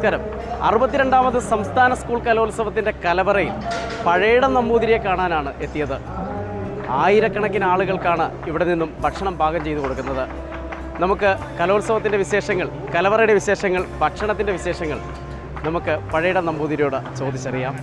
നമസ്കാരം. അറുപത്തിരണ്ടാമത് സംസ്ഥാന സ്കൂൾ കലോത്സവത്തിന്റെ കലവറയിൽ പഴയടം നമ്പൂതിരിയെ കാണാനാണ് എത്തിയത്. ആയിരക്കണക്കിന് ആളുകൾക്കാണ് ഇവിടെ നിന്നും ഭക്ഷണം പാകം ചെയ്തു കൊടുക്കുന്നത്. നമുക്ക് കലോത്സവത്തിന്റെ വിശേഷങ്ങൾ കലവറയുടെ വിശേഷങ്ങൾ ഭക്ഷണത്തിന്റെ വിശേഷങ്ങൾ നമുക്ക് പഴയടം നമ്പൂതിരിയോട് ചോദിച്ചറിയാം.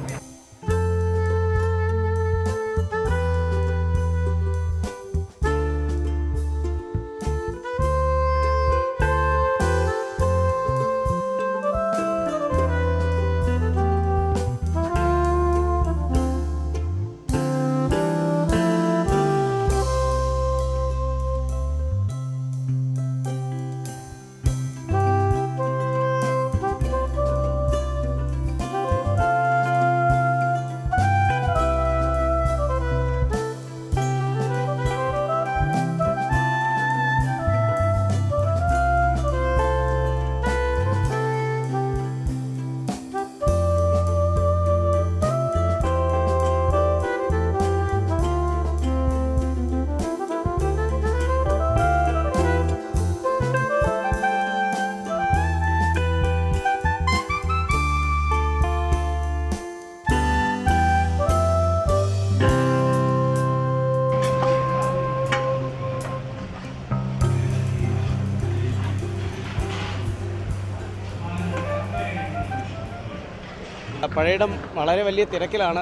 പഴയടം വളരെ വലിയ തിരക്കിലാണ്.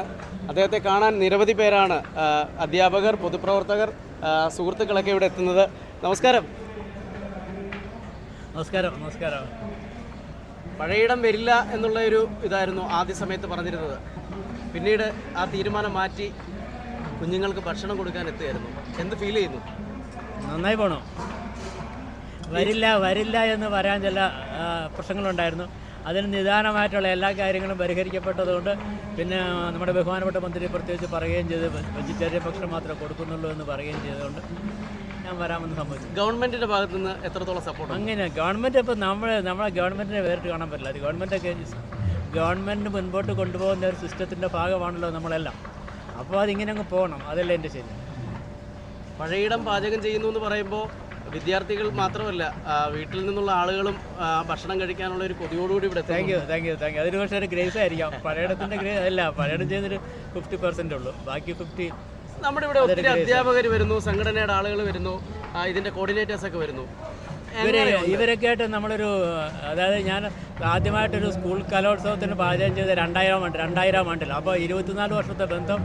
അദ്ദേഹത്തെ കാണാൻ നിരവധി പേരാണ് അധ്യാപകർ പൊതുപ്രവർത്തകർ സുഹൃത്തുക്കളൊക്കെ ഇവിടെ എത്തുന്നത്. നമസ്കാരം. നമസ്കാരം നമസ്കാരം. പഴയടം വരില്ല എന്നുള്ള ഒരു ഇതായിരുന്നു ആദ്യ സമയത്ത് പറഞ്ഞിരുന്നത്. പിന്നീട് ആ തീരുമാനം മാറ്റി കുഞ്ഞുങ്ങൾക്ക് ഭക്ഷണം കൊടുക്കാൻ എത്തുകയായിരുന്നു. എന്ത് ഫീൽ ചെയ്യുന്നു? നന്നായി പോണോ. വരില്ല വരില്ല എന്ന് പറയാൻ ചില പ്രശ്നങ്ങളുണ്ടായിരുന്നു. അതിന് നിദാനമായിട്ടുള്ള എല്ലാ കാര്യങ്ങളും പരിഹരിക്കപ്പെട്ടതുകൊണ്ട് പിന്നെ നമ്മുടെ ബഹുമാനപ്പെട്ട മന്ത്രി പ്രത്യേകിച്ച് പറയുകയും ചെയ്ത് വെജിറ്റേറിയൻ ഭക്ഷണം മാത്രമേ കൊടുക്കുന്നുള്ളൂ എന്ന് പറയുകയും ചെയ്തുകൊണ്ട് ഞാൻ വരാമെന്ന് സംഭവിച്ചു ഗവൺമെന്റിന്റെ ഭാഗത്തു നിന്ന് എത്രത്തോളം സപ്പോർട്ട് അങ്ങനെ ഗവൺമെന്റ് ഇപ്പോൾ നമ്മൾ നമ്മളെ ഗവൺമെന്റിനെ വേറിട്ട് കാണാൻ പറ്റില്ല. അത് ഗവൺമെന്റൊക്കെ ഗവൺമെന്റ് മുൻപോട്ട് കൊണ്ടുപോകുന്ന ഒരു സിസ്റ്റത്തിന്റെ ഭാഗമാണല്ലോ നമ്മളെല്ലാം. അപ്പോൾ അതിങ്ങനെ അങ്ങ് പോകണം. അതല്ലേ എന്റെ ശരി. പഴയിടം പാചകം ചെയ്യുന്നു എന്ന് പറയുമ്പോൾ വിദ്യാർത്ഥികൾ മാത്രമല്ല വീട്ടിൽ നിന്നുള്ള ആളുകളും ഭക്ഷണം കഴിക്കാനുള്ള ഒരു കൊതിയോടുകൂടി ഇവിടെ. Thank you thank you thank you അതിന് പക്ഷേ ഒരു ഗ്രേസ് ആയിരിക്കാം. പഴയടത്തിന്റെ ഗ്രേസ് അല്ല പഴയടം ചെയ്യുന്നൊരു ഫിഫ്റ്റി പെർസെന്റ് ഉള്ളൂ. ബാക്കി ഫിഫ്റ്റി നമ്മുടെ ഇവിടെ ഒത്തിരി അധ്യാപകർ വരുന്നു സംഘടനയുടെ ആളുകൾ വരുന്നു ഇതിന്റെ കോർഡിനേറ്റേഴ്സ് ഒക്കെ വരുന്നു. ഇവരെ ഇവരൊക്കെ ആയിട്ട് നമ്മളൊരു അതായത് ഞാൻ ആദ്യമായിട്ടൊരു സ്കൂൾ കലോത്സവത്തിന് പാചകം ചെയ്ത രണ്ടായിരം ആണ്ട് രണ്ടായിരം ആണ്ടിൽ അപ്പോൾ ഇരുപത്തിനാല് വർഷത്തെ ബന്ധം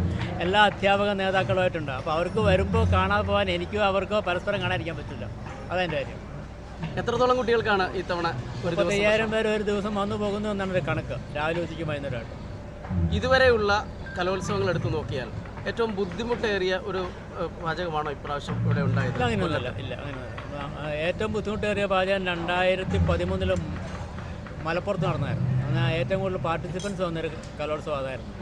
എല്ലാ അധ്യാപക നേതാക്കളുമായിട്ടുണ്ട്. അപ്പോൾ അവർക്ക് വരുമ്പോൾ കാണാതെ പോകാൻ എനിക്കോ അവർക്കോ പരസ്പരം കാണാതിരിക്കാൻ പറ്റില്ല. അതെന്റെ കാര്യം. എത്രത്തോളം കുട്ടികൾക്കാണ് ഇത്തവണ മുപ്പത്തയ്യായിരം പേര് ഒരു ദിവസം വന്നു പോകുന്നു എന്നാണ് ഒരു കണക്ക്. രാവിലെ ഉച്ചയ്ക്ക് വൈകുന്നേരമായിട്ട് ഇതുവരെയുള്ള കലോത്സവങ്ങൾ എടുത്തു നോക്കിയാൽ ഏറ്റവും ബുദ്ധിമുട്ടേറിയ ഒരു പാചകമാണോ ഇപ്രാവശ്യം ഇവിടെ ഉണ്ടായത്? അങ്ങനെയൊന്നുമില്ല. ഇല്ല അങ്ങനെയൊന്നുമില്ല. ഏറ്റവും ബുദ്ധിമുട്ടേറിയ പാചകം രണ്ടായിരത്തി പതിമൂന്നിലും മലപ്പുറത്ത് നടന്നായിരുന്നു. അന്ന് ഏറ്റവും കൂടുതൽ പാർട്ടിസിപ്പൻസ് വന്നൊരു കലോത്സവം അതായിരുന്നു.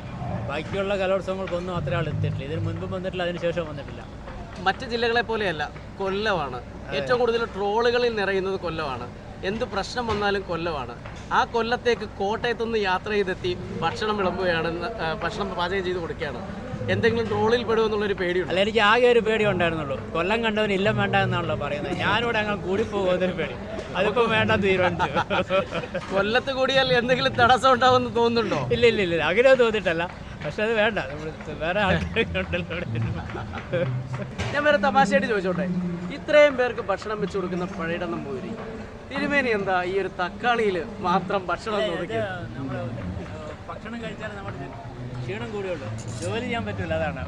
ബാക്കിയുള്ള കലോത്സവങ്ങൾക്കൊന്നും അത്ര ആൾ എത്തിയിട്ടില്ല. ഇതിന് മുൻപും വന്നിട്ടില്ല അതിന് ശേഷം വന്നിട്ടില്ല. മറ്റ് ജില്ലകളെ പോലെയല്ല കൊല്ലമാണ്. ഏറ്റവും കൂടുതൽ ട്രോളുകളിൽ നിറയുന്നത് കൊല്ലമാണ്. എന്ത് പ്രശ്നം വന്നാലും കൊല്ലമാണ്. ആ കൊല്ലത്തേക്ക് കോട്ടയത്തുനിന്ന് യാത്ര ചെയ്തെത്തി ഭക്ഷണം വിളമ്പുകയാണെന്ന് ഭക്ഷണം പാചകം ചെയ്ത് കൊടുക്കുകയാണ്. എന്തെങ്കിലും ട്രോളിൽ പെടുമെന്നുള്ളൊരു പേടിയുണ്ട്? അല്ല എനിക്ക് ആകെ ഒരു പേടി ഉണ്ടായിരുന്നുള്ളൂ. കൊല്ലം കണ്ടവന് ഇല്ലം വേണ്ട എന്നാണല്ലോ പറയുന്നത്. ഞാനിവിടെ അങ്ങനെ കൂടിപ്പോകുന്നൊരു പേടി. അതിപ്പോ വേണ്ട തീരുമാനിച്ചു. കൊല്ലത്ത് കൂടിയാൽ എന്തെങ്കിലും തടസ്സം ഉണ്ടാവുമെന്ന് തോന്നുന്നുണ്ടോ? ഇല്ല ഇല്ല ഇല്ല അങ്ങനെ തോന്നിയിട്ടല്ല. പക്ഷെ അത് വേണ്ട. വേറെ ഞാൻ വേറെ തമാശയായിട്ട് ചോദിച്ചോട്ടെ. ഇത്രയും പേർക്ക് ഭക്ഷണം വെച്ച് കൊടുക്കുന്ന പഴയുടെ നമ്പൂതിരി തിരുമേനി എന്താ ഈ ഒരു തക്കാളിയിൽ മാത്രം ഭക്ഷണം ഭക്ഷണം കഴിച്ചാൽ നമ്മുടെ ക്ഷീണം കൂടിയുള്ളൂ. ജോലി ചെയ്യാൻ പറ്റില്ല അതാണ്.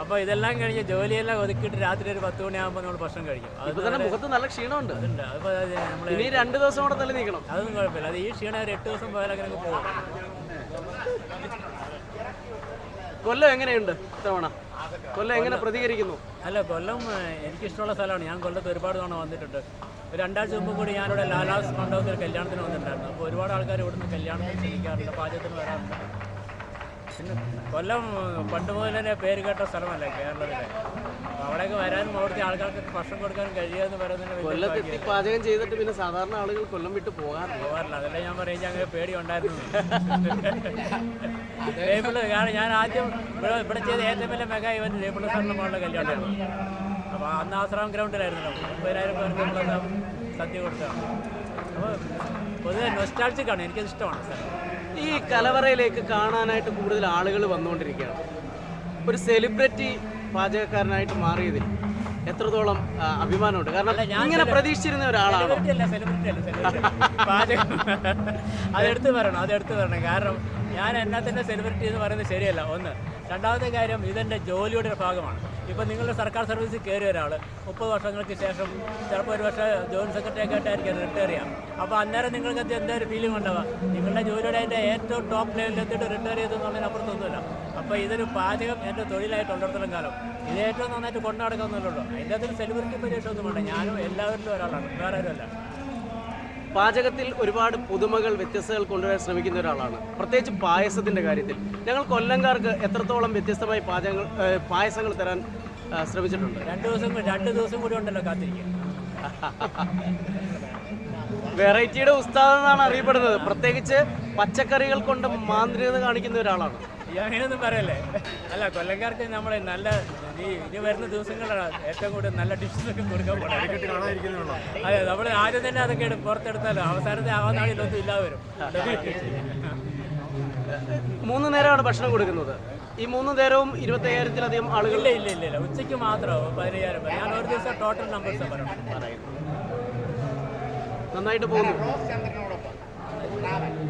അപ്പോൾ ഇതെല്ലാം കഴിഞ്ഞ് ജോലിയെല്ലാം ഒതുക്കിയിട്ട് രാത്രി ഒരു പത്ത് മണിയാകുമ്പോൾ നമ്മൾ ഭക്ഷണം കഴിക്കും. അത് തന്നെ മുഖത്ത് നല്ല ക്ഷീണമുണ്ട്. അതുണ്ട്. അതിപ്പോൾ നമ്മൾ ഇനി രണ്ടു ദിവസം കൂടെ തള്ളി നീക്കണം. അതൊന്നും കുഴപ്പമില്ല. അത് ഈ ക്ഷീണം ഒരു എട്ട് ദിവസം പോയാൽ അങ്ങനെ അങ്ങ് പോകും. കൊല്ലം എങ്ങനെയുണ്ട് ഇത്തവണ? കൊല്ലം എങ്ങനെ പ്രതികരിക്കുന്നു? അല്ല കൊല്ലം എനിക്കിഷ്ടമുള്ള സ്ഥലമാണ്. ഞാൻ കൊല്ലത്ത് ഒരുപാട് തവണ വന്നിട്ടുണ്ട്. ഒരു രണ്ടാഴ്ച മുമ്പ് കൂടി ഞാനിവിടെ ലാലാസ് മണ്ഡപത്തിൽ കല്യാണത്തിന് വന്നിട്ടുണ്ടായിരുന്നു. അപ്പോൾ ഒരുപാട് ആൾക്കാർ ഇവിടുന്ന് കല്യാണത്തിന് ക്ഷണിക്കാറുണ്ട് പാചകത്തിന് വരാറുണ്ട്. പിന്നെ കൊല്ലം പണ്ട് മുതലേ പേര് കേട്ട സ്ഥലമല്ല കേരളത്തിലെ? അവിടേക്ക് വരാനും അവിടുത്തെ ആൾക്കാർക്ക് ഭക്ഷണം കൊടുക്കാനും കഴിയാന്ന് പറയുന്നതിന് കൊല്ലത്തെത്തി കൊല്ലത്ത് പാചകം ചെയ്തിട്ട് പിന്നെ സാധാരണ ആളുകൾ കൊല്ലം വിട്ട് പോകാറില്ല. പോകാറില്ല. അതല്ലേ ഞാൻ പറയും അങ്ങനെ പേടി ഉണ്ടായിരുന്നു. ജയപിള്ള കാരണം ഞാൻ ആദ്യം ഇവിടെ ഇവിടെ ചെയ്ത ഏറ്റവും വലിയ മെഗാ ഇവന്റ് ജയപിള്ള സാറിന്റെ കല്യാണമായിരുന്നു അപ്പോൾ അന്ന് ആശ്രാം ഗ്രൗണ്ടിലായിരുന്നല്ലോ. മുപ്പതിനായിരം പേർക്ക് സദ്യ കൊടുത്തതാണ്. അപ്പോൾ പൊതുവെ നൊസ്റ്റാൾജിക്കാണ് എനിക്കത് ഇഷ്ടമാണ് സ്ഥലം. ഈ കലവറയിലേക്ക് കാണാനായിട്ട് കൂടുതൽ ആളുകൾ വന്നുകൊണ്ടിരിക്കുകയാണ്. ഒരു സെലിബ്രിറ്റി പാചകക്കാരനായിട്ട് മാറിയതിൽ എത്രത്തോളം അഭിമാനമുണ്ട്? കാരണം ഇങ്ങനെ പ്രതീക്ഷിച്ചിരുന്ന ഒരാളാണ്? അതെടുത്ത് പറയണം അതെടുത്ത് പറയണം. കാരണം ഞാൻ എന്നാ തന്നെ സെലിബ്രിറ്റി എന്ന് പറയുന്നത് ശരിയല്ല. ഒന്ന്. രണ്ടാമത്തെ കാര്യം ഇതെന്റെ ജോലിയുടെ ഒരു ഭാഗമാണ്. ഇപ്പം നിങ്ങളുടെ സർക്കാർ സർവീസിൽ കയറിയ ഒരാൾ മുപ്പത് വർഷങ്ങൾക്ക് ശേഷം ചിലപ്പോൾ ഒരു പക്ഷേ ജോയിൻ സെക്രട്ടറി ഒക്കെ ആയിട്ടായിരിക്കും റിട്ടയർ ചെയ്യാം. അപ്പോൾ അന്നേരം നിങ്ങൾക്ക് അത് എന്താ ഒരു ഫീലിംഗ് ഉണ്ടാവുക നിങ്ങളുടെ ജോലിയുടെ അതിന്റെ ഏറ്റവും ടോപ്പ് ലെവലിൽ എത്തിയിട്ട് റിട്ടയർ ചെയ്തെന്നുള്ളതിനപ്പുറത്തൊന്നുമില്ല അപ്പോൾ ഇതൊരു പാചകം എന്റെ തൊഴിലായിട്ട് ഉള്ളിടത്തോളം കാലം. ഇത് ഏറ്റവും നന്നായിട്ട് കൊണ്ടു നടക്കുന്നുള്ളൂ അതിന്റെ അകത്തൊരു സെലിബ്രിറ്റി പരീക്ഷ വേണ്ട. ഞാനും എല്ലാവരിലും ഒരാളാണ്. വേറെ ആരുമല്ല. പാചകത്തിൽ ഒരുപാട് പുതുമകൾ വ്യത്യസ്തകൾ കൊണ്ടുവരാൻ ശ്രമിക്കുന്ന ഒരാളാണ്. പ്രത്യേകിച്ച് പായസത്തിന്റെ കാര്യത്തിൽ. ഞങ്ങൾ കൊല്ലംകാർക്ക് എത്രത്തോളം വ്യത്യസ്തമായി പാചകങ്ങൾ പായസങ്ങൾ തരാൻ ശ്രമിച്ചിട്ടുണ്ട്? രണ്ട് ദിവസം രണ്ട് ദിവസം കൂടി ഉണ്ടല്ലോ കാത്തിരിക്കുക വെറൈറ്റിയുടെ ഉസ്താദെന്നാണ് അറിയപ്പെടുന്നത്. പ്രത്യേകിച്ച് പച്ചക്കറികൾ കൊണ്ട് മാന്ത്രികത കാണിക്കുന്ന ഒരാളാണ്. അങ്ങനെയൊന്നും പറയല്ലേ? അല്ല കൊല്ലംകാർക്ക് നമ്മൾ നല്ല ഈ ഇനി വരുന്ന ദിവസങ്ങളിലാണ് ഏറ്റവും കൂടുതൽ നല്ല ഡിഷസ് ഒക്കെ കൊടുക്കാൻ പോകുന്നത് അതെ നമ്മൾ ആദ്യം തന്നെ അതൊക്കെ പുറത്തെടുത്താലോ അവസാനത്തെ ആ നാളിലൊന്നും ഇല്ലാതെ വരും മൂന്ന് നേരമാണ് ഭക്ഷണം കൊടുക്കുന്നത്. ഈ മൂന്ന് നേരവും ഇരുപത്തയ്യായിരത്തിലധികം ആളുകൾ ഇല്ല ഇല്ല ഇല്ല ഉച്ചയ്ക്ക് മാത്രമാവും പതിനയ്യായിരം പേര് ഞാൻ ഒരു ദിവസം ടോട്ടൽ നമ്പേഴ്സ് നന്നായിട്ട് പോകുന്നു.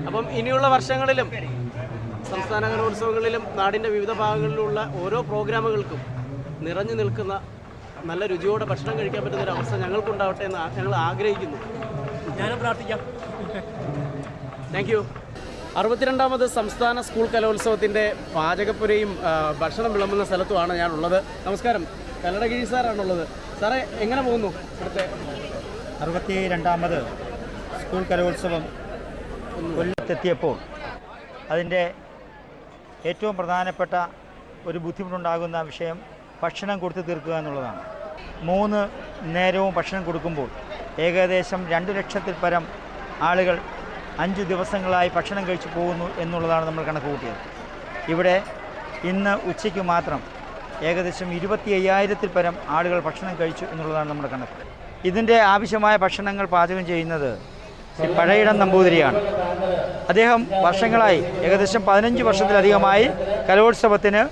അപ്പം ഇനിയുള്ള വർഷങ്ങളിലും സംസ്ഥാന കലോത്സവങ്ങളിലും നാടിന്റെ വിവിധ ഭാഗങ്ങളിലുള്ള ഓരോ പ്രോഗ്രാമുകൾക്കും നിറഞ്ഞു നിൽക്കുന്ന നല്ല രുചിയോടെ ഭക്ഷണം കഴിക്കാൻ പറ്റുന്ന ഒരു അവസ്ഥ ഞങ്ങൾക്കുണ്ടാവട്ടെ എന്ന് ഞങ്ങൾ ആഗ്രഹിക്കുന്നു. ഞാനും പ്രാർത്ഥിക്കാം. താങ്ക് യു അറുപത്തിരണ്ടാമത് സംസ്ഥാന സ്കൂൾ കലോത്സവത്തിന്റെ പാചകപ്പുരയും ഭക്ഷണം വിളമ്പുന്ന സ്ഥലത്തുമാണ് ഞാനുള്ളത്. നമസ്കാരം. കല്ലടകിഴി സാറാണുള്ളത്. സാറേ എങ്ങനെ പോകുന്നു ഇവിടുത്തെ? അറുപത്തി രണ്ടാമത് സ്കൂൾ കലോത്സവം കൊല്ലത്തെത്തിയപ്പോൾ അതിന്റെ ഏറ്റവും പ്രധാനപ്പെട്ട ഒരു ബുദ്ധിമുട്ടുണ്ടാകുന്ന വിഷയം ഭക്ഷണം കൊടുത്തു തീർക്കുക എന്നുള്ളതാണ്. മൂന്ന് നേരവും ഭക്ഷണം കൊടുക്കുമ്പോൾ ഏകദേശം രണ്ട് ലക്ഷത്തിൽ പരം ആളുകൾ അഞ്ച് ദിവസങ്ങളായി ഭക്ഷണം കഴിച്ചു പോകുന്നു എന്നുള്ളതാണ് നമ്മൾ കണക്ക് കൂട്ടിയത്. ഇവിടെ ഇന്ന് ഉച്ചയ്ക്ക് മാത്രം ഏകദേശം ഇരുപത്തി അയ്യായിരത്തിൽ പരം ആളുകൾ ഭക്ഷണം കഴിച്ചു എന്നുള്ളതാണ് നമ്മുടെ കണക്ക്. ഇതിന്റെ ആവശ്യമായ ഭക്ഷണങ്ങൾ പാചകം ചെയ്യുന്നത് ശ്രീ പഴയിടം നമ്പൂതിരിയാണ്. അദ്ദേഹം വർഷങ്ങളായി ഏകദേശം പതിനഞ്ച് വർഷത്തിലധികമായി കലോത്സവത്തിന്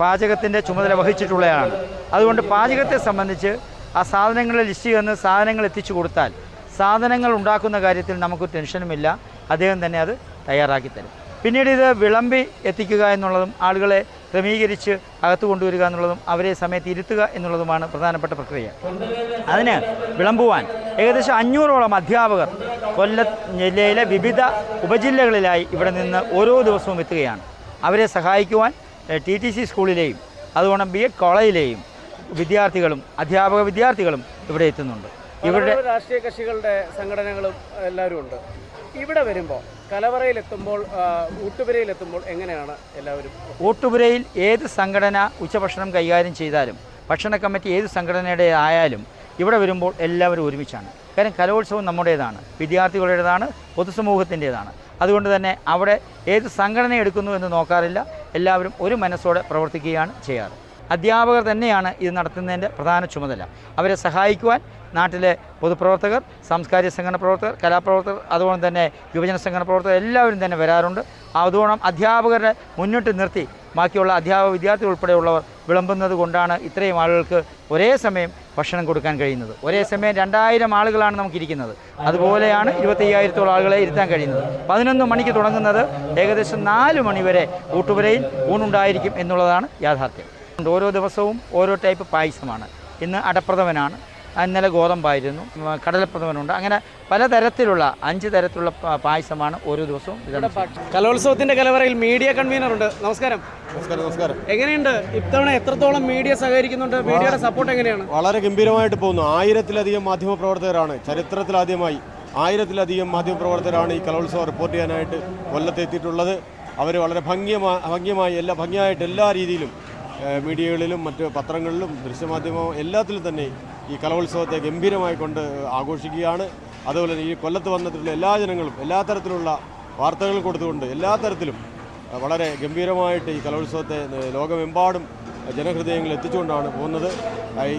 പാചകത്തിന്റെ ചുമതല വഹിച്ചിട്ടുള്ളതാണ് അതുകൊണ്ട് പാചകത്തെ സംബന്ധിച്ച് ആ സാധനങ്ങളുടെ ലിസ്റ്റ് ചെന്ന് സാധനങ്ങൾ എത്തിച്ചു കൊടുത്താൽ സാധനങ്ങൾ ഉണ്ടാക്കുന്ന കാര്യത്തിൽ നമുക്ക് ടെൻഷനുമില്ല. അദ്ദേഹം തന്നെ അത് തയ്യാറാക്കി തരും. പിന്നീട് ഇത് വിളമ്പി എത്തിക്കുക എന്നുള്ളതും ആളുകളെ ക്രമീകരിച്ച് അകത്ത് കൊണ്ടുവരിക എന്നുള്ളതും അവരെ സമയത്ത് ഇരുത്തുക എന്നുള്ളതുമാണ് പ്രധാനപ്പെട്ട പ്രക്രിയ. അതിന് വിളമ്പുവാൻ ഏകദേശം അഞ്ഞൂറോളം അധ്യാപകർ കൊല്ല ജില്ലയിലെ വിവിധ ഉപജില്ലകളിലായി ഇവിടെ നിന്ന് ഓരോ ദിവസവും എത്തുകയാണ്. അവരെ സഹായിക്കുവാൻ ടി ടി സി സ്കൂളിലെയും അതുകൊണ്ട് ബി എഡ് കോളേജിലെയും വിദ്യാർത്ഥികളും അധ്യാപക വിദ്യാർത്ഥികളും ഇവിടെ എത്തുന്നുണ്ട്. ഇവിടെ രാഷ്ട്രീയ കക്ഷികളുടെ സംഘടനകളും എല്ലാവരും ഉണ്ട് ഇവിടെ വരുമ്പോൾ കലവറയിലെത്തുമ്പോൾ ഊട്ടുപുരയിലെത്തുമ്പോൾ എങ്ങനെയാണ് എല്ലാവരും ഊട്ടുപുരയിൽ ഏത് സംഘടന ഉച്ചഭക്ഷണം കൈകാര്യം ചെയ്താലും ഭക്ഷണ കമ്മിറ്റി ഏത് സംഘടനയുടെ ആയാലും ഇവിടെ വരുമ്പോൾ എല്ലാവരും ഒരുമിച്ചാണ്. കാര്യം കലോത്സവം നമ്മുടേതാണ് വിദ്യാർത്ഥികളുടേതാണ് പൊതുസമൂഹത്തിന്റേതാണ്. അതുകൊണ്ട് തന്നെ അവിടെ ഏത് സംഘടന എടുക്കുന്നു എന്ന് നോക്കാറില്ല എല്ലാവരും ഒരു മനസ്സോടെ പ്രവർത്തിക്കുകയാണ് ചെയ്യാറ്. അധ്യാപകർ തന്നെയാണ് ഇത് നടത്തുന്നതിന്റെ പ്രധാന ചുമതല. അവരെ സഹായിക്കുവാൻ നാട്ടിലെ പൊതുപ്രവർത്തകർ സാംസ്കാരിക സംഘടന പ്രവർത്തകർ കലാപ്രവർത്തകർ അതുപോലെ തന്നെ യുവജന സംഘടന പ്രവർത്തകർ എല്ലാവരും തന്നെ വരാറുണ്ട്. അതുകൊണ്ട് അധ്യാപകരെ മുന്നിട്ട് നിർത്തി ബാക്കിയുള്ള അധ്യാപക വിദ്യാർത്ഥികൾ ഉൾപ്പെടെയുള്ളവർ വിളമ്പുന്നത് കൊണ്ടാണ് ഇത്രയും ആളുകൾക്ക് ഒരേ സമയം ഭക്ഷണം കൊടുക്കാൻ കഴിയുന്നത്. ഒരേ സമയം രണ്ടായിരം ആളുകളാണ് നമുക്കിരിക്കുന്നത്. അതുപോലെയാണ് ഇരുപത്തയ്യായിരത്തോളം ആളുകളെ ഇരുത്താൻ കഴിയുന്നത്. പതിനൊന്ന് മണിക്ക് തുടങ്ങുന്നത് ഏകദേശം നാല് മണിവരെ ഊട്ടുപുരയിൽ ഊണുണ്ടായിരിക്കും എന്നുള്ളതാണ് യാഥാർത്ഥ്യം. ഓരോ ദിവസവും ഓരോ ടൈപ്പ് പായസമാണ്. ഇന്ന് അടപ്രഥമനാണ്. ഇന്നലെ ഗോതമ്പായിരുന്നു. കടലപ്രഥമനുണ്ട്. അങ്ങനെ പലതരത്തിലുള്ള അഞ്ച് തരത്തിലുള്ള പായസമാണ് ഓരോ ദിവസവും കലോത്സവത്തിന്റെ കലവറയിൽ മീഡിയ കൺവീനർ ഉണ്ട്. നമസ്കാരം. നമസ്കാരം നമസ്കാരം. എങ്ങനെയുണ്ട്? ഇത്തവണ എത്രത്തോളം മീഡിയ സഹകരിക്കുന്നുണ്ട്? മീഡിയയുടെ സപ്പോർട്ട് എങ്ങനെയാണ്? വളരെ ഗംഭീരമായിട്ട് പോകുന്നു. ആയിരത്തിലധികം മാധ്യമ പ്രവർത്തകരാണ് ചരിത്രത്തിലാദ്യമായി ആയിരത്തിലധികം മാധ്യമ പ്രവർത്തകരാണ് ഈ കലോത്സവം റിപ്പോർട്ട് ചെയ്യാനായിട്ട് കൊല്ലത്തെത്തിയിട്ടുള്ളത്. അവർ വളരെ ഭംഗിയമായി ഭംഗിയമായി എല്ലാ ഭംഗിയായിട്ട് എല്ലാ രീതിയിലും മീഡിയകളിലും മറ്റ് പത്രങ്ങളിലും ദൃശ്യമാധ്യമം എല്ലാത്തിലും തന്നെ ഈ കലോത്സവത്തെ ഗംഭീരമായി കൊണ്ട് ആഘോഷിക്കുകയാണ്. അതുപോലെ തന്നെ ഈ കൊല്ലത്ത് വന്നിട്ടുള്ള എല്ലാ ജനങ്ങളും എല്ലാ തരത്തിലുള്ള വാർത്തകൾ കൊടുത്തുകൊണ്ട് എല്ലാ തരത്തിലും വളരെ ഗംഭീരമായിട്ട് ഈ കലോത്സവത്തെ ലോകമെമ്പാടും ജനഹൃദയങ്ങളിൽ എത്തിച്ചുകൊണ്ടാണ് പോകുന്നത്.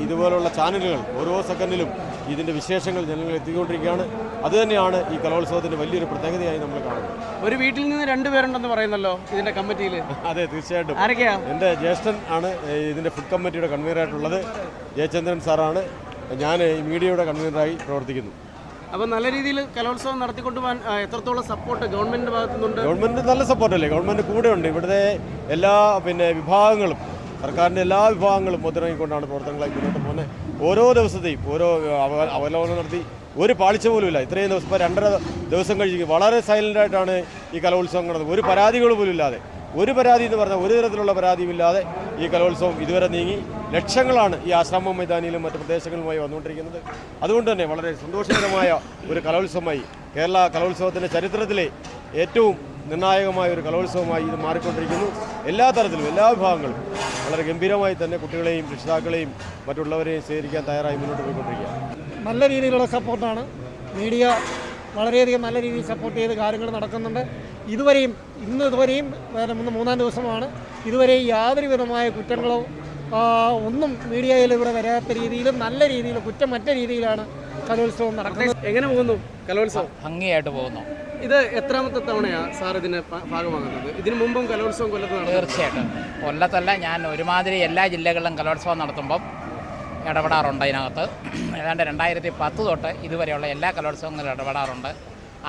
ഇതുപോലുള്ള ചാനലുകൾ ഓരോ സെക്കൻഡിലും ഇതിന്റെ വിശേഷങ്ങൾ ജനങ്ങൾ എത്തിക്കൊണ്ടിരിക്കുകയാണ്. അതുതന്നെയാണ് ഈ കലോത്സവത്തിന്റെ വലിയൊരു പ്രത്യേകതയായി നമ്മൾ കാണുന്നത്. ഒരു വീട്ടിൽ നിന്ന് രണ്ടുപേരുണ്ടെന്ന് പറയുന്നല്ലോ ഇതിന്റെ കമ്മിറ്റിയിൽ അതെ തീർച്ചയായിട്ടും. എന്റെ ജ്യേഷ്ഠൻ ആണ് ഇതിന്റെ ഫുഡ് കമ്മിറ്റിയുടെ കൺവീനറായിട്ടുള്ളത് ജയചന്ദ്രൻ സാറാണ്. ഞാൻ ഈ മീഡിയയുടെ കൺവീനറായി പ്രവർത്തിക്കുന്നു. അപ്പോൾ നല്ല രീതിയിൽ കലോത്സവം നടത്തിക്കൊണ്ടുപോകാൻ എത്രത്തോളം സപ്പോർട്ട് ഗവൺമെന്റിന്റെ ഭാഗത്തുനിന്നുണ്ട്? ഗവൺമെന്റ് നല്ല സപ്പോർട്ടല്ലേ ഗവൺമെന്റ് കൂടെ ഉണ്ട് ഇവിടുത്തെ എല്ലാ പിന്നെ വിഭാഗങ്ങളും സർക്കാരിന്റെ എല്ലാ വിഭാഗങ്ങളും ഒത്തിണങ്ങിക്കൊണ്ടാണ് പ്രവർത്തനങ്ങളായി മുന്നോട്ട് പോകുന്നത്. ഓരോ ദിവസത്തെയും ഓരോ അവ- അവലോകനം നടത്തി ഒരു പാളിച്ച പോലുമില്ല. ഇത്രയും ദിവസം ഇപ്പോൾ രണ്ടര ദിവസം കഴിഞ്ഞ് വളരെ സൈലന്റായിട്ടാണ് ഈ കലോത്സവം നടന്നത്. ഒരു പരാതികൾ പോലും ഇല്ലാതെ. ഒരു പരാതി എന്ന് പറഞ്ഞാൽ ഒരു തരത്തിലുള്ള പരാതിയുമില്ലാതെ ഈ കലോത്സവം ഇതുവരെ നീങ്ങി ലക്ഷങ്ങളാണ് ഈ ആശ്രമ മൈതാനിയിലും മറ്റ് പ്രദേശങ്ങളുമായി വന്നുകൊണ്ടിരിക്കുന്നത്. അതുകൊണ്ട് തന്നെ വളരെ സന്തോഷകരമായ ഒരു കലോത്സവമായി കേരള കലോത്സവത്തിന്റെ ചരിത്രത്തിലെ ഏറ്റവും നിർണായകമായ ഒരു കലോത്സവമായി ഇത് മാറിക്കൊണ്ടിരിക്കുന്നു. എല്ലാ തരത്തിലും എല്ലാ വിഭാഗങ്ങളും വളരെ ഗംഭീരമായി തന്നെ കുട്ടികളെയും രക്ഷിതാക്കളെയും മറ്റുള്ളവരെയും സ്വീകരിക്കാൻ തയ്യാറായി മുന്നോട്ട് പോയിക്കൊണ്ടിരിക്കുകയാണ്. നല്ല രീതിയിലുള്ള സപ്പോർട്ടാണ്. മീഡിയ വളരെയധികം നല്ല രീതിയിൽ സപ്പോർട്ട് ചെയ്ത് കാര്യങ്ങൾ നടക്കുന്നുണ്ട്. ഇതുവരെയും ഇന്ന് ഇതുവരെയും വേറെ മൂന്ന് മൂന്നാം ദിവസമാണ്. ഇതുവരെ യാതൊരു വിധമായ കുറ്റങ്ങളോ ഒന്നും മീഡിയയിൽ ഇവിടെ വരാത്ത രീതിയിലും നല്ല രീതിയിൽ കുറ്റമറ്റ രീതിയിലാണ് കലോത്സവം നടക്കുന്നത്. എങ്ങനെ പോകുന്നു കലോത്സവം? ഭംഗിയായിട്ട് പോകുന്നു. ഇത് എത്രാമത്തെ തവണയാണ് സാർ ഇതിന് ഭാഗമാകുന്നത്? ഇതിനു മുമ്പും കലോത്സവം കൊല്ലത്ത് തീർച്ചയായിട്ടും. കൊല്ലത്തല്ല ഞാൻ ഒരുമാതിരി എല്ലാ ജില്ലകളിലും കലോത്സവം നടത്തുമ്പം ഇടപെടാറുണ്ട് അതിനകത്ത് ഏതാണ്ട് രണ്ടായിരത്തി പത്ത് തൊട്ട് ഇതുവരെയുള്ള എല്ലാ കലോത്സവങ്ങളിലും ഇടപെടാറുണ്ട്.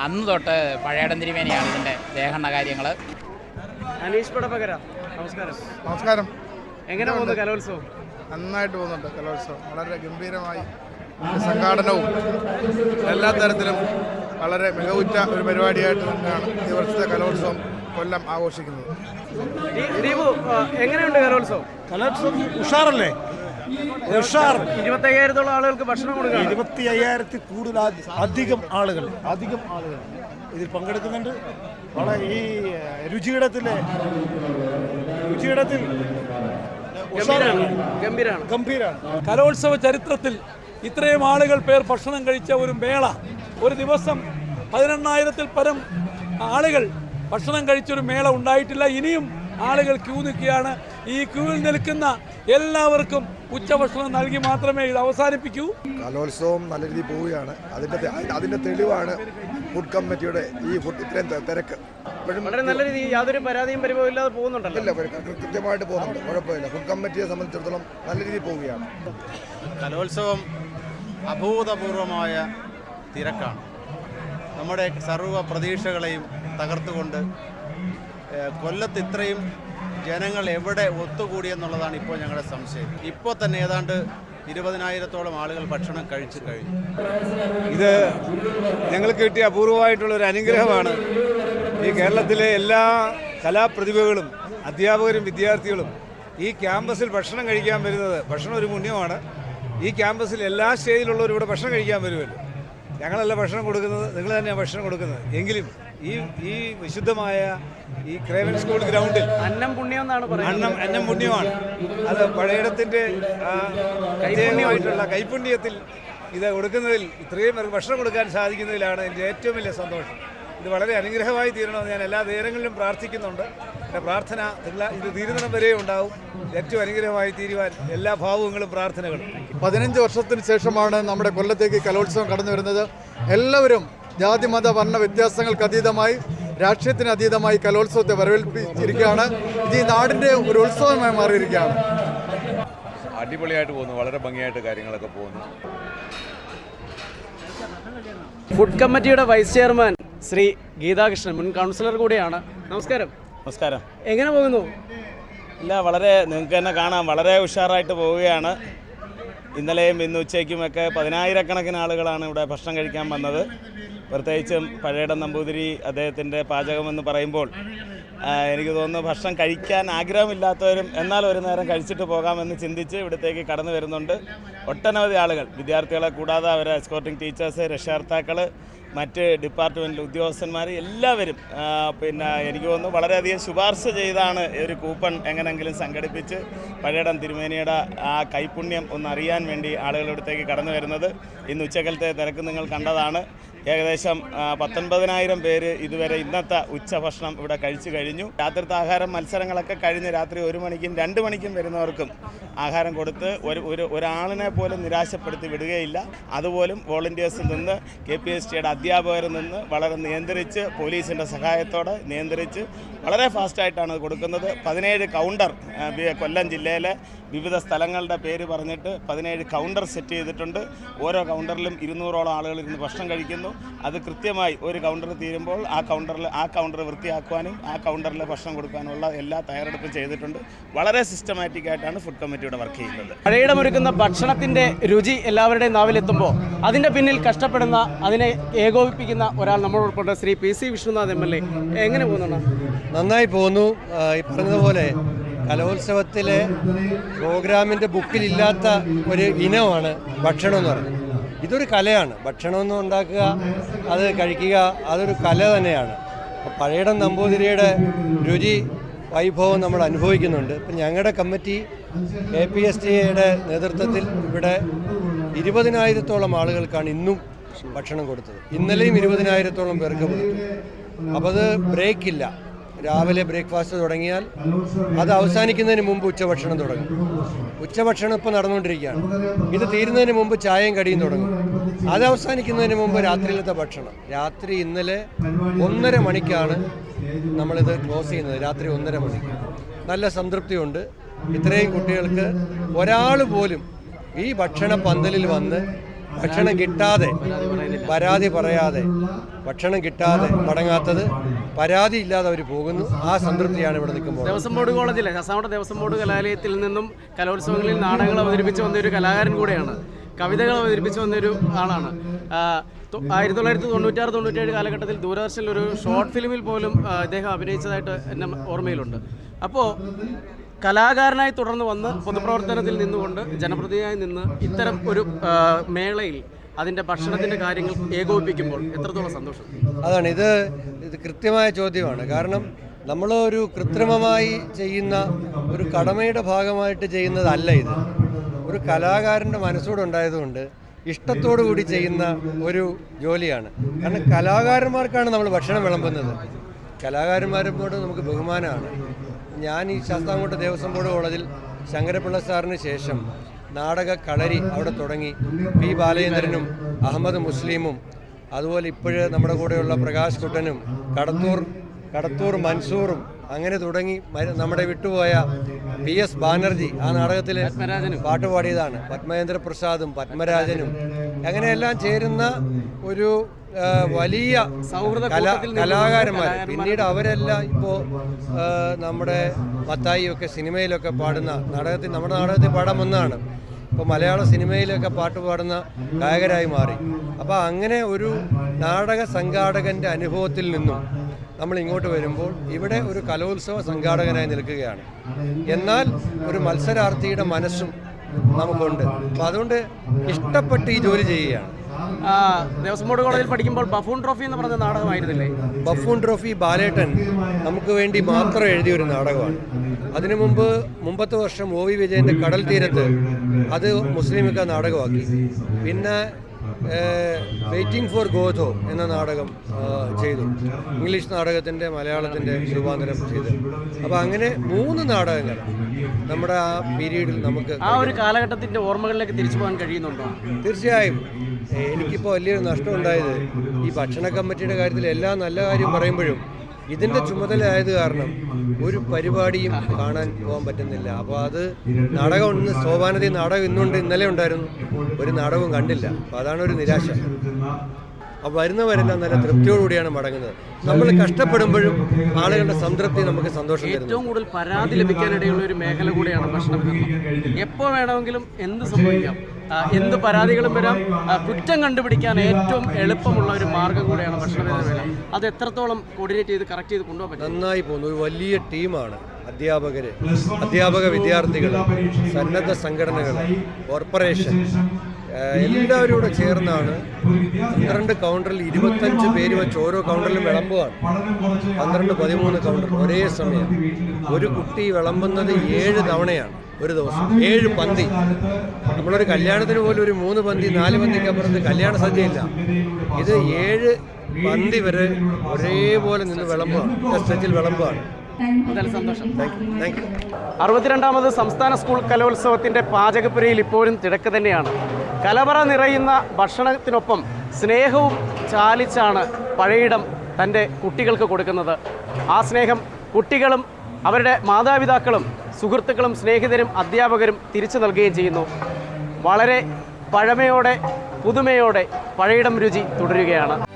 അന്ന് തൊട്ട് പഴയടം തിരുമേനിയാണ് ഇതിന്റെ ദേഹണ്ണ കാര്യങ്ങൾ അനീഷ് പടപ്പകര നമസ്കാരം. നമസ്കാരം. എങ്ങനെ പോകുന്നു കലോത്സവം? നന്നായിട്ട് പോകുന്നുണ്ട് കലോത്സവം. വളരെ ഗംഭീരമായി ഇതിന്റെ സംഘാടനവും എല്ലാ തരത്തിലും വളരെ മികവുറ്റ ഒരു പരിപാടിയായിട്ട് തന്നെയാണ് ഈ വർഷത്തെ കലോത്സവം കൊല്ലം ആഘോഷിക്കുന്നത്. എങ്ങനെയുണ്ട് കലോത്സവം? കലോത്സവം ഉഷാറല്ലേ? ഉഷാർ ഇരുപത്തയ്യായിരത്തോളം ആളുകൾക്ക് ഭക്ഷണം കൊടുക്കുക ഇരുപത്തി അയ്യായിരത്തി കൂടുതൽ അധികം ആളുകൾ. അധികം ആളുകൾ ഇതിൽ പങ്കെടുക്കുന്നുണ്ട്. വളരെ ഈ രുചിയിടത്തിലെ രുചിയിടത്തിൽ ഗംഭീരാണ്. ഗംഭീരാണ്. കലോത്സവ ചരിത്രത്തിൽ ഇത്രയും ആളുകൾ പേർ ഭക്ഷണം കഴിച്ച ഒരു മേള. ഒരു ദിവസം പതിനെണ്ണായിരത്തിൽ പരം ആളുകൾ ഭക്ഷണം കഴിച്ചൊരു മേള ഉണ്ടായിട്ടില്ല. ഇനിയും ആളുകൾ ക്യൂ നിൽക്കുകയാണ്. ഈ ക്യൂവിൽ നിൽക്കുന്ന എല്ലാവർക്കും ഉച്ചഭക്ഷണം നൽകി മാത്രമേ ഇത് അവസാനിപ്പിക്കൂ. കലോത്സവം നല്ല രീതിയിൽ പോവുകയാണ്. അതിന്റെ അതിന്റെ തെളിവാണ് ഫുഡ് കമ്മിറ്റിയുടെ ഈ ഫുഡ് ഇത്രയും തിരക്ക്. വളരെ നല്ല രീതിയിൽ യാതൊരു പരാതിയും പരിഭവം ഇല്ലാതെ പോകുന്നുണ്ടല്ലോ. ഇല്ല കൃത്യമായിട്ട് പോകുന്നുണ്ട്. കുഴപ്പമില്ല. ഫുഡ് കമ്മിറ്റിയെ സംബന്ധിച്ചിടത്തോളം നല്ല രീതിയിൽ പോവുകയാണ്. കലോത്സവം അഭൂതപൂർവമായ തിരക്കാണ്. നമ്മുടെ സർവ പ്രതീക്ഷകളെയും തകർത്തുകൊണ്ട് കൊല്ലത്ത് ഇത്രയും ജനങ്ങൾ എവിടെ ഒത്തുകൂടിയെന്നുള്ളതാണ് ഇപ്പോൾ ഞങ്ങളുടെ സംശയം. ഇപ്പോൾ തന്നെ ഏതാണ്ട് ഇരുപതിനായിരത്തോളം ആളുകൾ ഭക്ഷണം കഴിച്ചു കഴിഞ്ഞു. ഇത് ഞങ്ങൾക്ക് കിട്ടിയ അപൂർവമായിട്ടുള്ള ഒരു അനുഗ്രഹമാണ്. ഈ കേരളത്തിലെ എല്ലാ കലാപ്രതിഭകളും അധ്യാപകരും വിദ്യാർത്ഥികളും ഈ ക്യാമ്പസിൽ ഭക്ഷണം കഴിക്കാൻ വരുന്നത് ഭക്ഷണം ഒരു പുണ്യമാണ്. ഈ ക്യാമ്പസിൽ എല്ലാ സ്റ്റേജിലുള്ളവരും ഇവിടെ ഭക്ഷണം കഴിക്കാൻ വരുമല്ലോ. ഞങ്ങളല്ല ഭക്ഷണം കൊടുക്കുന്നത് നിങ്ങൾ തന്നെയാണ് ഭക്ഷണം കൊടുക്കുന്നത്. എങ്കിലും ഈ ഈ വിശുദ്ധമായ ഈ ക്രേവൻ സ്കൂൾ ഗ്രൗണ്ടിൽ അന്നം പുണ്യം എന്നാണ് പറയുന്നത്. അന്നം അന്നം പുണ്യമാണ്. അത് പഴയിടത്തിന്റെ പ്രത്യേകമായിട്ടുള്ള കൈപുണ്യത്തിൽ ഇത് കൊടുക്കുന്നതിൽ ഇത്രയും പേർക്ക് ഭക്ഷണം കൊടുക്കാൻ സാധിക്കുന്നതിലാണ് എന്റെ ഏറ്റവും വലിയ സന്തോഷം. ഇത് വളരെ അനുഗ്രഹമായി തീരണമെന്ന് ഞാൻ എല്ലാ നേരങ്ങളിലും പ്രാർത്ഥിക്കുന്നുണ്ട്. എന്റെ പ്രാർത്ഥന ഇത് തീരുന്നിടം വരെ ഉണ്ടാവും. ഏറ്റവും അനുഗ്രഹമായി തീരുവാൻ എല്ലാ ഭാവങ്ങളും പ്രാർത്ഥനകളും. പതിനഞ്ച് വർഷത്തിന് ശേഷമാണ് നമ്മുടെ കൊല്ലത്തേക്ക് കലോത്സവം കടന്നു വരുന്നത്. എല്ലാവരും ജാതി മത വർണ വ്യത്യാസങ്ങൾക്ക് അതീതമായി രാഷ്ട്രീയത്തിന് അതീതമായി കലോത്സവത്തെ വരവേൽപ്പിച്ചിരിക്കുകയാണ്. ഇത് ഈ നാടിന്റെ ഒരു ഉത്സവമായി മാറിയിരിക്കുകയാണ്. അടിപൊളിയായിട്ട് പോകുന്നു. വളരെ ഭംഗിയായിട്ട് കാര്യങ്ങളൊക്കെ പോകുന്നു. ഫുഡ് കമ്മിറ്റിയുടെ വൈസ് ചെയർമാൻ ശ്രീ ഗീതാകൃഷ്ണൻ മുൻ കൗൺസിലർ കൂടിയാണ്. നമസ്കാരം. നമസ്കാരം. എങ്ങനെ പോകുന്നു? ഇല്ല വളരെ നിങ്ങൾക്ക് തന്നെ കാണാം വളരെ ഉഷാറായിട്ട് പോവുകയാണ്. ഇന്നലെയും ഇന്ന് ഉച്ചയ്ക്കുമൊക്കെ പതിനായിരക്കണക്കിന് ആളുകളാണ് ഇവിടെ ഭക്ഷണം കഴിക്കാൻ വന്നത്. പ്രത്യേകിച്ചും പഴയടം നമ്പൂതിരി അദ്ദേഹത്തിന്റെ പാചകമെന്ന് പറയുമ്പോൾ എനിക്ക് തോന്നുന്നു ഭക്ഷണം കഴിക്കാൻ ആഗ്രഹമില്ലാത്തവരും എന്നാൽ ഒരു നേരം കഴിച്ചിട്ട് പോകാമെന്ന് ചിന്തിച്ച് ഇവിടത്തേക്ക് കടന്നു വരുന്നുണ്ട്. ഒട്ടനവധി ആളുകൾ വിദ്യാർത്ഥികളെ കൂടാതെ അവരെ എസ്കോർട്ടിംഗ് ടീച്ചേഴ്സ് രക്ഷകർത്താക്കൾ മറ്റ് ഡിപ്പാർട്ട്മെന്റിലെ ഉദ്യോഗസ്ഥന്മാർ എല്ലാവരും പിന്നെ എനിക്ക് തോന്നുന്നു വളരെയധികം ശുപാർശ ചെയ്താണ് ഒരു കൂപ്പൺ എങ്ങനെങ്കിലും സംഘടിപ്പിച്ച് പഴയടം തിരുമേനിയുടെ ആ കൈപുണ്യം ഒന്ന് അറിയാൻ വേണ്ടി ആളുകളുടെ അടുത്തേക്ക് കടന്നു വരുന്നത്. ഇന്ന് ഉച്ചക്കലത്തെ തിരക്ക് നിങ്ങൾ കണ്ടതാണ്. ഏകദേശം പത്തൊൻപതിനായിരം പേര് ഇതുവരെ ഇന്നത്തെ ഉച്ചഭക്ഷണം ഇവിടെ കഴിച്ചു കഴിഞ്ഞു. രാത്രിത്തെ ആഹാരം മത്സരങ്ങളൊക്കെ കഴിഞ്ഞ് രാത്രി ഒരു മണിക്കും രണ്ട് മണിക്കും വരുന്നവർക്കും ആഹാരം കൊടുത്ത് ഒരു ഒരു ഒരാളിനെ പോലും നിരാശപ്പെടുത്തി വിടുകയില്ല. അതുപോലും വോളണ്ടിയേഴ്സിൽ നിന്ന് കെ പി എസ് ടിയുടെ അധ്യാപകരിൽ നിന്ന് വളരെ നിയന്ത്രിച്ച് പോലീസിന്റെ സഹായത്തോടെ നിയന്ത്രിച്ച് വളരെ ഫാസ്റ്റായിട്ടാണ് കൊടുക്കുന്നത്. പതിനേഴ് കൗണ്ടർ കൊല്ലം ജില്ലയിലെ വിവിധ സ്ഥലങ്ങളുടെ പേര് പറഞ്ഞിട്ട് പതിനേഴ് കൗണ്ടർ സെറ്റ് ചെയ്തിട്ടുണ്ട്. ഓരോ കൗണ്ടറിലും ഇരുന്നൂറോളം ആളുകൾ ഇരുന്ന് ഭക്ഷണം കഴിക്കുന്നു. അത് കൃത്യമായി ഒരു കൗണ്ടർ തീരുമ്പോൾ ആ കൗണ്ടറിൽ ആ കൗണ്ടർ വൃത്തിയാക്കുവാനും ആ കൗണ്ടറിൽ ഭക്ഷണം കൊടുക്കാനുള്ള എല്ലാ തയ്യാറെടുപ്പും ചെയ്തിട്ടുണ്ട്. വളരെ സിസ്റ്റമാറ്റിക് ആയിട്ടാണ് ഫുഡ് കമ്മിറ്റിയുടെ വർക്ക് ചെയ്യുന്നത്. പഴയിടമൊരുക്കുന്ന ഭക്ഷണത്തിന്റെ രുചി എല്ലാവരുടെയും നാവിലെത്തുമ്പോൾ അതിന്റെ പിന്നിൽ കഷ്ടപ്പെടുന്ന അതിനെ ഏകോപിപ്പിക്കുന്ന ഒരാൾ നമ്മളോടൊപ്പം Shri P C Vishnunath M L A. എങ്ങനെ പോകുന്നു നന്നായി പോകുന്നു. ഈ പറഞ്ഞതുപോലെ കലോത്സവത്തിലെ പ്രോഗ്രാമിന്റെ ബുക്കിലില്ലാത്ത ഒരു ഇനമാണ് ഭക്ഷണം എന്ന് പറയുന്നത്. ഇതൊരു കലയാണ്. ഭക്ഷണമൊന്നും ഉണ്ടാക്കുക അത് കഴിക്കുക അതൊരു കല തന്നെയാണ്. പഴയടം നമ്പൂതിരിയുടെ രുചി വൈഭവം നമ്മൾ അനുഭവിക്കുന്നുണ്ട്. ഇപ്പം ഞങ്ങളുടെ കമ്മിറ്റി എ പി എസ് ടിയുടെ നേതൃത്വത്തിൽ ഇവിടെ ഇരുപതിനായിരത്തോളം ആളുകൾക്കാണ് ഇന്നും ഭക്ഷണം കൊടുത്തത്. ഇന്നലെയും ഇരുപതിനായിരത്തോളം പേർക്ക് കൊടുത്തു. അപ്പോൾ അത് ബ്രേക്കില്ല. രാവിലെ ബ്രേക്ക്ഫാസ്റ്റ് തുടങ്ങിയാൽ അത് അവസാനിക്കുന്നതിന് മുമ്പ് ഉച്ചഭക്ഷണം തുടങ്ങും. ഉച്ചഭക്ഷണം ഇപ്പോൾ നടന്നുകൊണ്ടിരിക്കുകയാണ്. ഇത് തീരുന്നതിന് മുമ്പ് ചായയും കടിയും തുടങ്ങും. അത് അവസാനിക്കുന്നതിന് മുമ്പ് രാത്രിയിലത്തെ ഭക്ഷണം. രാത്രി ഇന്നലെ ഒന്നര മണിക്കാണ് നമ്മളിത് ക്ലോസ് ചെയ്യുന്നത്. രാത്രി ഒന്നര മണിക്ക് നല്ല സംതൃപ്തിയുണ്ട്. ഇത്രയും കുട്ടികൾക്ക് ഒരാൾ പോലും ഈ ഭക്ഷണ പന്തലിൽ വന്ന് ഭക്ഷണം കിട്ടാതെ പരാതി പറയാതെ ഭക്ഷണം കിട്ടാതെ മടങ്ങാത്തത് പരാതി ഇല്ലാതെ അവർ പോകുന്നു. ആ സംതൃപ്തിയാണ് ഇവിടെ നിൽക്കുമ്പോൾ. ദേവസ്വം ബോർഡ് കോളേജിലെ കസാവട്ട ദേവസ്വം ബോർഡ് കലാലയത്തിൽ നിന്നും കലോത്സവങ്ങളിൽ നാടകങ്ങൾ അവതരിപ്പിച്ച് വന്ന ഒരു കലാകാരൻ കൂടെയാണ്. കവിതകൾ അവതരിപ്പിച്ച് വന്നൊരു ആളാണ്. ആയിരത്തി തൊള്ളായിരത്തി തൊണ്ണൂറ്റാറ് തൊണ്ണൂറ്റേഴ് കാലഘട്ടത്തിൽ ദൂരദർശനിൽ ഒരു ഷോർട്ട് ഫിലിമിൽ പോലും ഇദ്ദേഹം അഭിനയിച്ചതായിട്ട് എന്റെ ഓർമ്മയിലുണ്ട്. അപ്പോൾ കലാകാരനായി തുടർന്ന് വന്ന് പൊതുപ്രവർത്തനത്തിൽ നിന്നുകൊണ്ട് ജനപ്രതിനിധിയായി നിന്ന് ഇത്തരം ഒരു മേളയിൽ അതിന്റെ ഭക്ഷണത്തിന്റെ കാര്യങ്ങൾ ഏകോപിപ്പിക്കുമ്പോൾ എത്രത്തോളം സന്തോഷം? അതാണ് ഇത് ഇത് കൃത്യമായ ചോദ്യമാണ്. കാരണം നമ്മൾ ഒരു കൃത്രിമമായി ചെയ്യുന്ന ഒരു കടമയുടെ ഭാഗമായിട്ട് ചെയ്യുന്നതല്ല ഇത്. ഒരു കലാകാരന്റെ മനസ്സോട് ഉണ്ടായതുകൊണ്ട് ഇഷ്ടത്തോടു കൂടി ചെയ്യുന്ന ഒരു ജോലിയാണ്. കാരണം കലാകാരന്മാർക്കാണ് നമ്മൾ ഭക്ഷണം വിളമ്പുന്നത്. കലാകാരന്മാരോട് നമുക്ക് ബഹുമാനമാണ്. ഞാൻ ഈ ശാസ്താംകോട്ട ദേവസ്വം ബോർഡ് കോളേജിൽ ശങ്കരപിള്ള സാറിന് ശേഷം നാടക കളരി അവിടെ തുടങ്ങി. പി. ബാലചന്ദ്രനും അഹമ്മദ് മുസ്ലിമും അതുപോലെ ഇപ്പോഴ് നമ്മുടെ കൂടെയുള്ള പ്രകാശ് കുട്ടനും കടത്തൂർ കടത്തൂർ മൻസൂറും അങ്ങനെ തുടങ്ങി നമ്മുടെ വിട്ടുപോയ പി. എസ്. ബാനർജി ആ നാടകത്തിൽ പാട്ട് പാടിയതാണ്. പത്മേന്ദ്ര പ്രസാദും പത്മരാജനും അങ്ങനെയെല്ലാം ചേരുന്ന ഒരു വലിയ സൗഹൃദ കലാ കലാകാരന്മാർ പിന്നീട് അവരെല്ലാം ഇപ്പോൾ നമ്മുടെ മത്തായിയൊക്കെ സിനിമയിലൊക്കെ പാടുന്ന നാടകത്തിൽ നമ്മുടെ നാടകത്തിൽ പാടാൻ വന്നതാണ്. ഇപ്പോൾ മലയാള സിനിമയിലൊക്കെ പാട്ട് പാടുന്ന ഗായകരായി മാറി. അപ്പോൾ അങ്ങനെ ഒരു നാടക സംഘാടകന്റെ അനുഭവത്തിൽ നിന്നും നമ്മൾ ഇങ്ങോട്ട് വരുമ്പോൾ ഇവിടെ ഒരു കലോത്സവ സംഘാടകനായി നിൽക്കുകയാണ്. എന്നാൽ ഒരു മത്സരാർത്ഥിയുടെ മനസ്സും നമുക്കുണ്ട്. അപ്പോൾ അതുകൊണ്ട് ഇഷ്ടപ്പെട്ട് ഈ ജോലി ചെയ്യുകയാണ്. ദേവസ്വം ബോർഡ് കോളേജിൽ പഠിക്കുമ്പോൾ ബഫൂൺ ട്രോഫി എന്ന് പറഞ്ഞ നാടകമായിരുന്നില്ലേ? ബഫൂൺ ട്രോഫി ബാലേട്ടൻ നമുക്ക് വേണ്ടി മാത്രം എഴുതിയ ഒരു നാടകമാണ്. അതിനു മുമ്പ് മുമ്പത്തെ വർഷം ഒ വി വിജയന്റെ കടൽ തീരത്ത് അത് മുസ്ലിമൊക്കെ നാടകമാക്കി. പിന്നെ വെയിറ്റിംഗ് ഫോർ ഗോധോ എന്ന നാടകം ചെയ്തു. ഇംഗ്ലീഷ് നാടകത്തിന്റെ മലയാളത്തിന്റെ രൂപാന്തരം ചെയ്തു. അപ്പോൾ അങ്ങനെ മൂന്ന് നാടകങ്ങൾ നമ്മുടെ ആ പീരീഡിൽ നമുക്ക് ആ ഒരു കാലഘട്ടത്തിന്റെ ഓർമ്മകളിലേക്ക് തിരിച്ചു പോകാൻ കഴിയുന്നുണ്ടോ? തീർച്ചയായും. എനിക്കിപ്പോൾ വലിയൊരു നഷ്ടം ഉണ്ടായത് ഈ ഭക്ഷണ കമ്മിറ്റിയുടെ കാര്യത്തിൽ എല്ലാ നല്ല കാര്യം പറയുമ്പോഴും ഇതിന്റെ ചുമതല ആയത് കാരണം ഒരു പരിപാടിയും കാണാൻ പോകാൻ പറ്റുന്നില്ല. അപ്പോൾ അത് നാടകം ഒന്ന് സോപാനതി നാടകം ഇന്നുണ്ട് ഇന്നലെ ഉണ്ടായിരുന്നു. ഒരു നാടകവും കണ്ടില്ല. അപ്പോൾ അതാണ് ഒരു നിരാശ. വരുന്നവരെല്ലാം നല്ല തൃപ്തിയോടുകൂടിയാണ് മടങ്ങുന്നത്. നമ്മൾ കഷ്ടപ്പെടുമ്പോഴും ആളുകളുടെ സംതൃപ്തി നമുക്ക് സന്തോഷം ഏറ്റവും കൂടുതൽ പരാതി ലഭിക്കാനിടയുള്ള ഒരു മേഖല കൂടിയാണ് ഭക്ഷണം. എപ്പോൾ വേണമെങ്കിലും എന്ത് സംഭവിക്കാം? എന്ത് പരാതികളും വരാം. കുറ്റം കണ്ടുപിടിക്കാൻ ഏറ്റവും എളുപ്പമുള്ള ഒരു മാർഗം കൂടിയാണ് ഭക്ഷണ അത് എത്രത്തോളം കോർഡിനേറ്റ് ചെയ്ത് കറക്റ്റ് ചെയ്ത് കൊണ്ടുപോകാൻ പറ്റും? നന്നായി പോകുന്നു. ഒരു വലിയ ടീമാണ് അധ്യാപകര്. അധ്യാപക വിദ്യാർത്ഥികൾ സന്നദ്ധ സംഘടനകൾ കോർപ്പറേഷൻ. എല്ലാവരും കൂടെ ചേർന്നാണ് പന്ത്രണ്ട് കൗണ്ടറിൽ ഇരുപത്തഞ്ച് പേര് വെച്ച് ഓരോ കൗണ്ടറിലും വിളമ്പുകയാണ് പന്ത്രണ്ട് പതിമൂന്ന് കൗണ്ടർ ഒരേ സമയം. ഒരു കുട്ടി വിളമ്പുന്നത് ഏഴ് തവണയാണ്. ഒരു ദിവസം. ഏഴ് പന്തി. നമ്മളൊരു കല്യാണത്തിന് പോലും ഒരു മൂന്ന് പന്തി നാല് പന്തിക്ക് അപ്പുറത്ത് കല്യാണ സദ്യയില്ല. ഇത് ഏഴ് പന്തി വരെ ഒരേപോലെ നിന്ന് വിളമ്പാണ് സ്ട്രെച്ചിൽ വിളമ്പാണ് അറുപത്തിരണ്ടാമത് സംസ്ഥാന സ്കൂൾ കലോത്സവത്തിന്റെ പാചകപ്പുരയിൽ ഇപ്പോഴും തിരക്ക് തന്നെയാണ്. കലവറ നിറയുന്ന ഭക്ഷണത്തിനൊപ്പം സ്നേഹവും ചാലിച്ചാണ് പഴയിടം തന്റെ കുട്ടികൾക്ക് കൊടുക്കുന്നത്. ആ സ്നേഹം കുട്ടികളും അവരുടെ മാതാപിതാക്കളും സുഹൃത്തുക്കളും സ്നേഹിതരും അധ്യാപകരും തിരിച്ചു നൽകുകയും ചെയ്യുന്നു. വളരെ പഴമയോടെ പുതുമയോടെ പഴയിടം രുചി തുടരുകയാണ്.